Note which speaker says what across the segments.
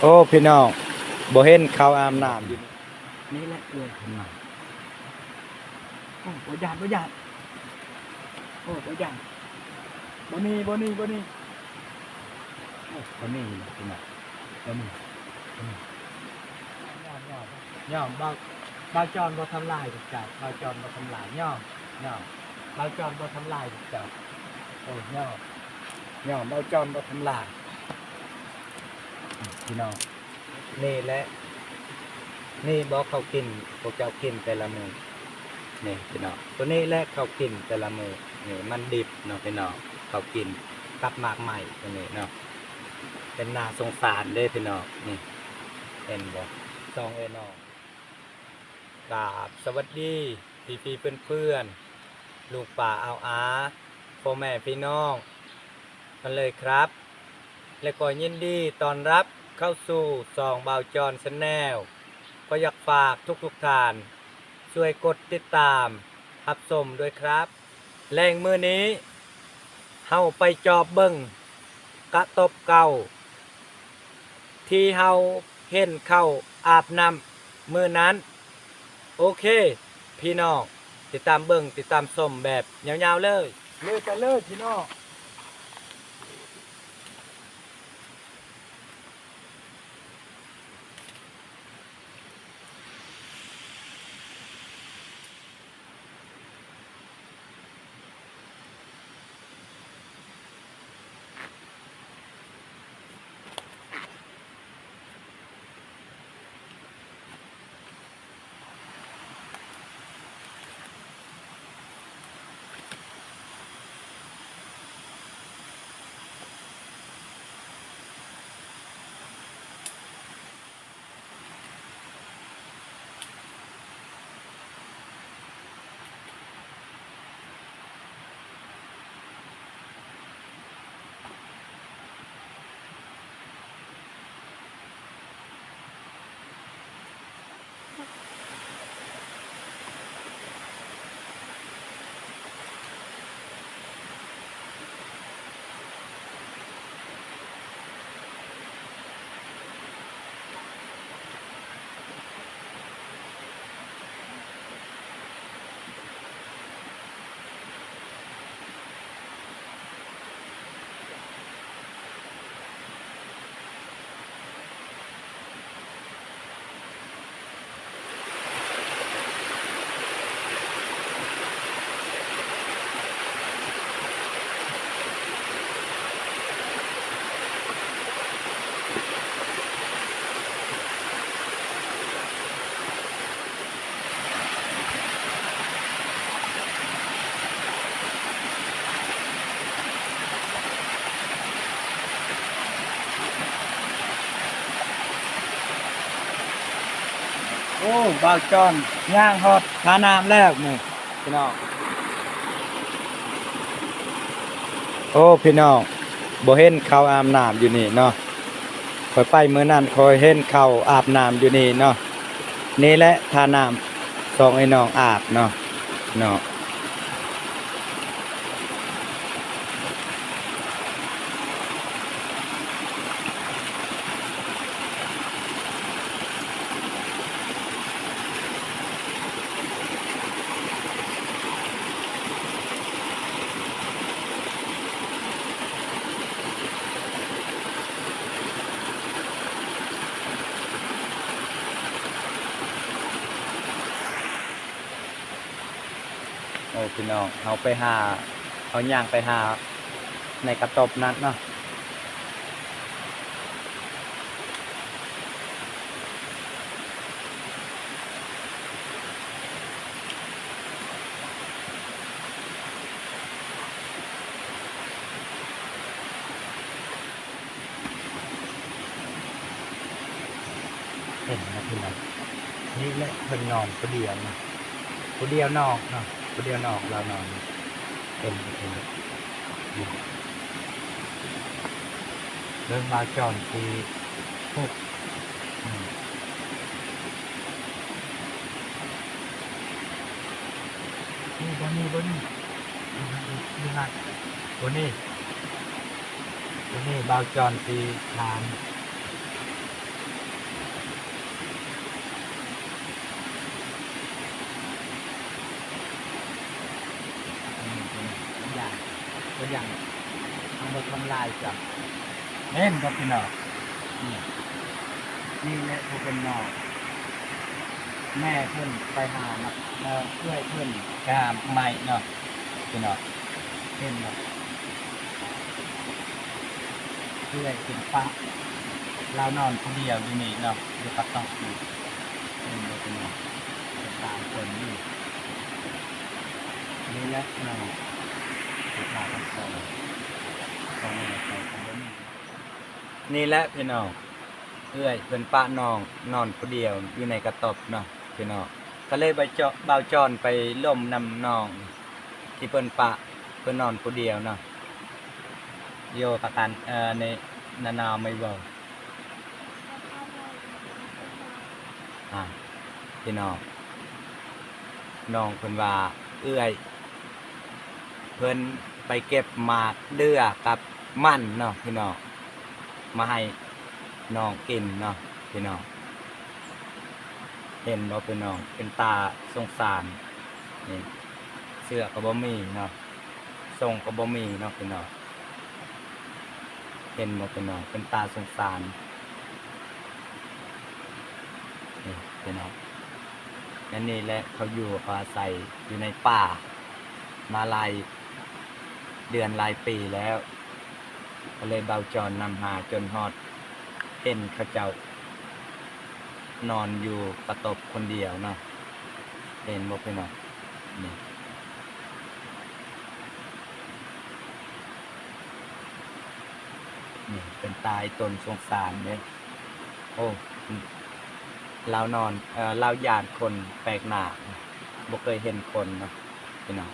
Speaker 1: โอ้พี่น้องบ่เห็นเขาอาบน้ำอยู่นี่แหละเลยเห็นไม
Speaker 2: โอ้บ่ยานบ่ยานโอ้บ่ยานบ่นี่บ่นี่บ่นี่
Speaker 1: โอ้คนนี้พี่น้องคนนี้คนนี้ย่อมย่อมย่อมบางบาจอนบ่ทำลายจับบาจอนบ่ทำลายย่อมย่อมบาจอนบ่ทำลายจับโอ้ย่อมย่อมบาจอนบ่ทำลาย พี่น้องนี่และ นี่บอกเขากินพวกเจ้ากินแต่ละมือนี่พี่น้องตัวนี้และเขากินแต่ละมือนี่มันดิบเนาะพี่น้องเขากินกับหมากใหม่ตัวนี้เนาะเป็นนาสงสารเด้พี่น้องนี่เห็นบอกซองเอ้น้องกราบสวัสดีพี่พี่เพื่อนเพื่อนๆลูกป่าเอาอาพ่อแม่พี่น้องมันเลยครับ และก็ยินดีตอนรับเข้าสู่ซองบาวจอนชแนลก็อยากฝากทุกทุกๆท่าน ช่วยกดติดตามรับชมด้วยครับ แรงมือนี้เฮาไปจอบเบิงกระตบเก่า ที่เฮาเห็นเข้าอาบน้ำมือนั้น โอเค พี่น้องติดตามเบิงติดตามชมแบบยาวๆเลย
Speaker 2: เลยกันเลยพี่น้อง
Speaker 1: บาวจอนย่างฮอดทาน้ำแล้วนี่พี่น้องโอ้พี่น้องบ่เห็นเขาอาบน้ำอยู่นี่เนาะคอยไปเมื่อนั้นคอยเห็นเขาอาบน้ำอยู่นี่เนาะนี่แหละทาน้ำสองไอ้น้องอาบเนาะเนาะ โอ้พี่น้องเอาไปหาเอาย่างไปหาในกระตบนั้นเนาะเห็นนะพี่น้องนี่แหละเพิ่นนอนคนเดียวนะคนเดียวนอกเนาะ เดียวนออกเรานอนเป็นเป็นอยู่เริ่มมาจอนทีพวกนี่บนนี่บนนี่นี่นะบนนี่บนนี่บาจอนทีทาน อย่างเอามาทำลายจ้ะเล่นก็พี่น้องนี่นี่แหละผู้เป็นน้องแม่เพิ่นไปหามาเอ่อเพื่อเพิ่นกหาใหม่เนาะพี่น้องเห็นเนาะเพื่อเป็นปะเรานอนคนเดียวอยู่นี่เนาะอยู่กับต้องอยู่เห็นบ่พี่น้องเป็นตามคนอยู่นี่แหละเนาะติดตามกั นี่แหละพี่น้องเอื้อยเป็นป้าน้องนอนผู้เดียวอยู่ในกระตอบเนาะพี่น้องก็เลยไปเจาะเบาจอนไปล่มนำน้อง ที่เพิ่นปะเพิ่นนอนผู้เดียวเนาะโยกับกันเอ่อในนานาไม่บอกอ่าพี่น้องน้องเพิ่นว่าเอื้อย เพิ่น ไปเก็บหมากเดือกับมันเนาะพี่น้องมาให้น้องกินเนาะพี่น้องเห็นบ่พี่น้องเป็นตาสงสารนี่เสื้อก็บ่มีเนาะทรงก็บ่มีเนาะพี่น้องเห็นบ่พี่น้องเป็นตาสงสารนี่พี่น้องและนี่แหละเขาอยู่เขาอาศัยอยู่ในป่ามาลาย เดือนหลายปีแล้วก็เลยเบาจรนำหาจนฮอดเห็นเขาเจ้านอนอยู่กระตบคนเดียวเนาะเห็นบ่พี่น้องนี่นี่เป็นตายตนสงสารเนี่ยโอ้เรานอนเออเราหยาดคนแปลกหน้าบ่เคยเห็นคนเนาะพี่น้อง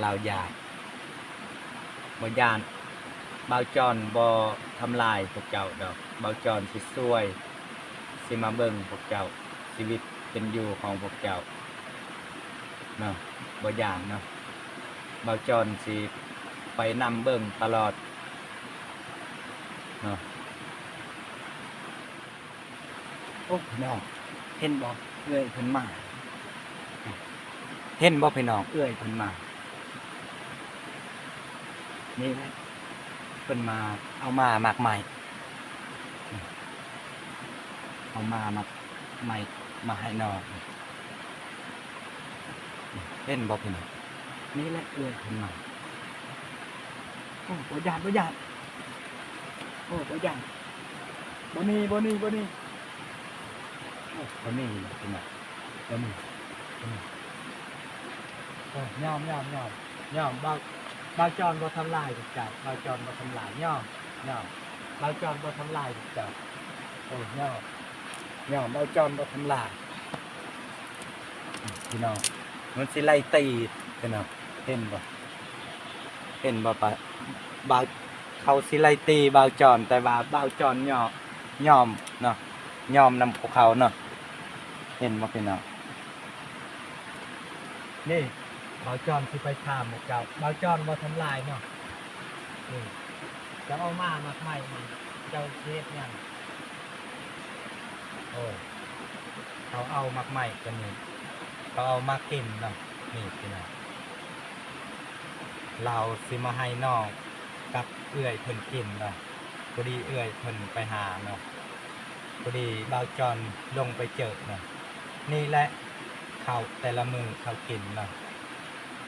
Speaker 1: เราอยาก บ่ยานเบาจอนบ่ทำลายพวกเจ้าดอกเบาจอนสิช่วย สิมาเบิ่งพวกเจ้าชีวิตเป็นอยู่ของพวกเจ้าเนาะบ่ยานเนาะเบาจอนสิไปนำเบิ่งตลอดเนาะโอ้พี่น้องเห็นบ่เอื้อยเพิ่นมาเห็นบ่พี่น้องเอื้อยเพิ่นมา นี่แหละเพิ่นมาเอามามากใหม่ เอามามากใหม่มาให้นองเห็นบ่พี่น้องนี่แหละเอื้อยเพิ่นมา
Speaker 2: โอ้บ่ยานบ่ยานโอ้บ่ยานบ่นี่บ่นี่บ่นี่
Speaker 1: โอ้คนนี้พี่น้องคนนี้คนนี้โอ้ยอมยอมยอมยอมบา บาจอนบ่ทำลายพวกจ้าบาจอนบ่ทำลายยอมยอมบาจอนบ่ทำลายพวกจ้าโอ้ย่อมยอมบาจอนบ่ทำลายพี่น้องมันสิไล่ตีพี่น้องเห็นบ่เห็นบ่ปะบาเขาสิไล่ตีบาจอนแต่ว่าบาจอนยอมยอมเนาะยอมนำพวกเขาเนาะเห็นบ่พี่น้องนี่ บาจอนสิไปถามหมู่เจ้าบาจอนบ่ทำลายเนาะนี่จะเอามามาใหม่นี่เจ้าเฮ็ดหยังโอ้เขาเอามักใหม่กันนี่เขาเอามากินเนาะนี่พี่น้องเราสิมาให้น้องกับเอื้อยเพิ่นกินเนาะพอดีเอื้อยเพิ่นไปหาเนาะพอดีบาจอนลงไปเจอเนาะนี่แหละเขาแต่ละมือเขากินเนาะ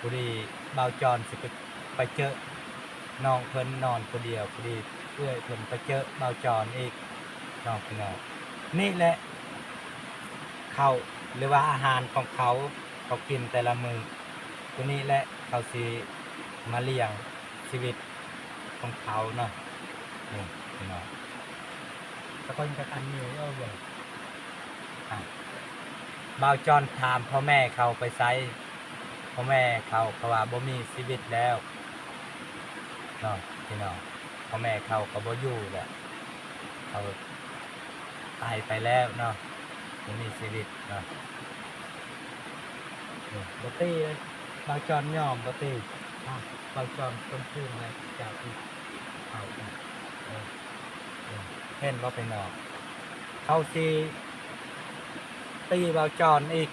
Speaker 1: พอดีเบาจอนสิไปไปเจอน้องเพิ่นนอนคนเดียวพอดีเอื้อเพิ่นไปเจอเบาจอนอีกน้องพี่น้องนี่แหละเขาหรือว่าอาหารของเขาเขากินแต่ละมือตัวนี้แหละเขาสิมาเลี้ยงชีวิตของเขาเนาะนี่พี่น้องตะกอนกับอันนี้เอาเว้ยบ่าวจอนถามพ่อแม่เขาไปไซ พ่อแม่เขาเขาว่าบ่มีชีวิตแล้วเนาะพี่น้องพ่อแม่เขาก็บ่อยู่แหละเขาตายไปแล้วเนาะบ่มีชีวิตเนาะบ่ตีเลยบ่าวจอนยอมบ่ตีบ่าวจอนคนชื่นเลยจากอีกเอาเออเออเห็นบ่ไปนอกเขาสิตีบ่าวจอนอีก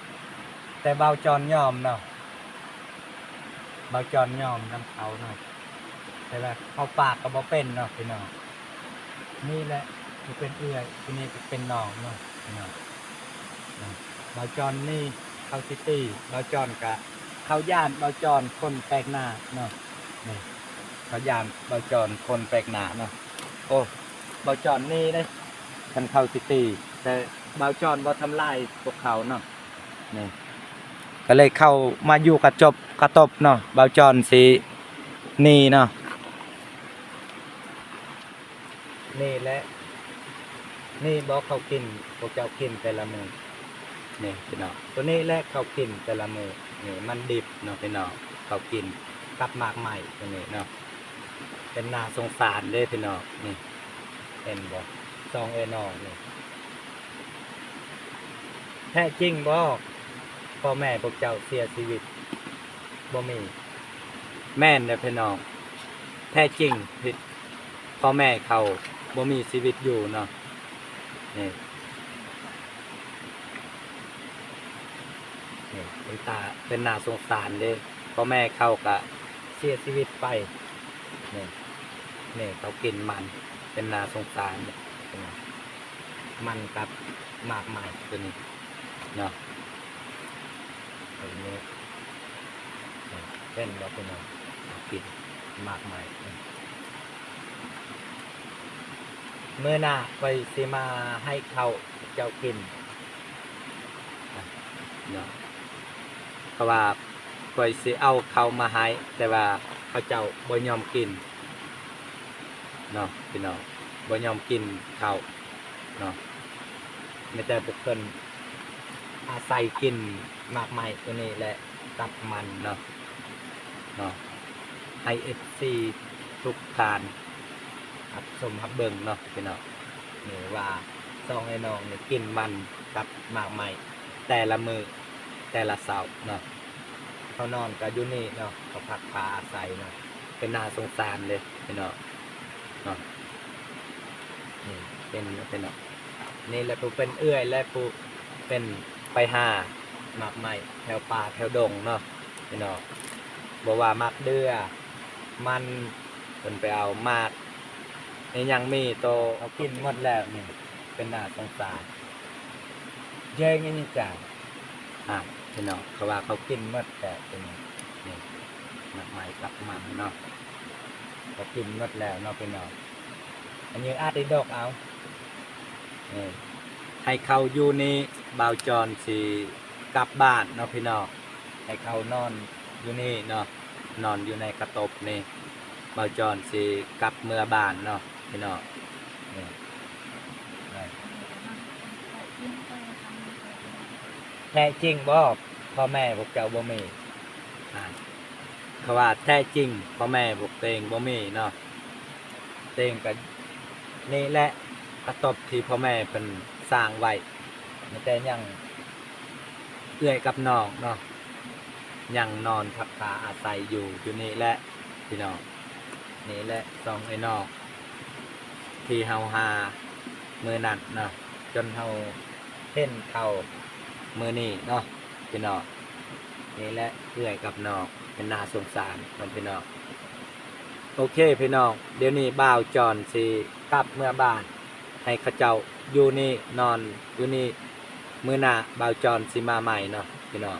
Speaker 1: แต่บ่าวจอนยอมเนาะ บาจอนยอมนำเขาเนาะแต่ว่าเขาปากก็บ่เป็นเนาะพี่น้องนี่แหละคือเป็นเอื้อยที่นี่เป็นน้องเนาะพี่น้องเบาจอนนี่เขาซิตี้บาจอนกะเขาย่านบาจอนคนแปลกหน้าเนาะนี่เขาย่านบาจอนคนแปลกหน้าเนาะโอ้บาจอนนี่ได้กันเขาซิตี้แต่บาจอนบ่ทำลายพวกเขาเนาะนี่ ก็เลยเข้ามาอยู่กระจบกระตบเนาะเบาจอนสีนี่เนาะนี่และนี่บอกเขากินพวกเจ้ากินแต่ละมือนี่พี่น้องตัวนี้และเขากินแต่ละมือนี่มันดิบเนาะพี่น้องเขากินกับมากใหม่ตัวนี้เนาะเป็นนาสงสารเลยพี่น้องนี่เห็นบ่ซองเอนอนี่แท้จริงบ่ พ่อแม่พวกเจ้าเสียชีวิตบ่มี แม่นเด้พี่น้อง แท้จริงผิดพ่อแม่เขาบ่มีชีวิตอยู่เนาะนี่นี่เป็นตาเป็นนาสงสารเด้พ่อแม่เขาก็เสียชีวิตไปนี่นี่เขากินมันเป็นนาสงสารเนี่ยมันกับหมากใหม่ตัวนี้เนาะ ตัวนี้เป็นว่าเป็นเอากินมากมายเมื่อหน้าไปสิมาให้เขาเจ้ากินอะเนาะเพราะว่าคอยสิเอาเขามาให้แต่ว่าเขาเจ้าบ่ยอมกินเนาะพี่น้องบ่ยอมกินเขาวเนาะไม่แต่บุคคล อาศัยกินมากมายตัวนี้แหละตับมันเนาะเนาะ IFC ทุกการหับสมหับเบิงเนาะพี่น้องนี่ว่าซองไอ้น้องนี่กินมันกับมากใหม่แต่ละมือแต่ละเสาเนาะเขานอนกับยูนี่เนาะเขาพักพาอาศัยเนาะเป็นนาสงสารเลยพี่น้องเนาะเป็นเป็นเนาะนี่แหละปูเป็นเอื้อยและปูเป็น ไปหาหมากใหม่แถวป่าแถวดงเนาะพี่น้องบอกว่ามักเดือมันเป็นไปเอามากนี่ยังมีโตเขากินหมดแล้วนี่เป็นหน้าสงสารเย้งนี่จ้ะอะพี่น้องเขาว่าเขากินหมดแต่เป็นนี่หนักไม้กับมันเนาะเขากินหมดแล้วเนาะพี่น้องอันนี้อาติดอกเอานี่ ให้เขาอยู่นี่บาวจรสีกลับบ้านเนาะพี่น้องให้เขานอนอยู่นี่เนาะนอนอยู่ในกระตบนี่เบาจอนสิกลับเมื่อบ้านเนาะพี่น้องนี่ได้แท้จริงบ่พ่อแม่พวกเจ้าบ่มีอ่าเขาว่าแท้จริงพ่อแม่พวกเตงบ่มีเนาะเตงกันนี่แหละกระตบที่พ่อแม่เป็น สร้างไว้แต่ยังเอื้อยกับน้องเนาะยังนอนพักผาอาศัยอยู่อยู่นี่แหละพี่น้องนี่แหละสองไอ้นอก ที่เฮาหามือนั่นเนาะจนเฮาเห็นเขามือนี่เนาะพี่น้องนี่แหละเพื่อยกับน้องเป็นนาสงสารมันพี่น้องโอเคพี่น้องเดี๋ยวนี้บ่าวจอนสิกลับเมื่อบ้าน ให้ขาเจ้าอยู่นี่นอนอยู่นี่มือหน้าบ่าวจอนสิมาใหม่เนาะพี่น้อง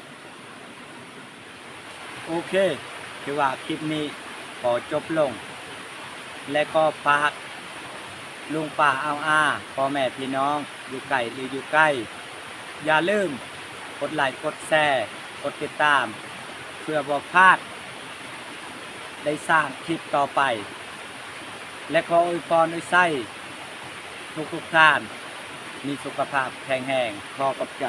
Speaker 1: โอเคคือว่าคลิปนี้ขอจบลง และก็ฝากลุงป่าเอาอาพ่อแม่พี่น้องอยู่ไกลหรืออยู่ใกล้ อย่าลืมกดไลค์กดแชร์กดติดตาม เพื่อบอกพลาด ได้สร้างคลิปต่อไป และขออวยพรด้วยไส้ ทุกทุกๆท่าน มีสุขภาพแข็งแรงพอกับใจ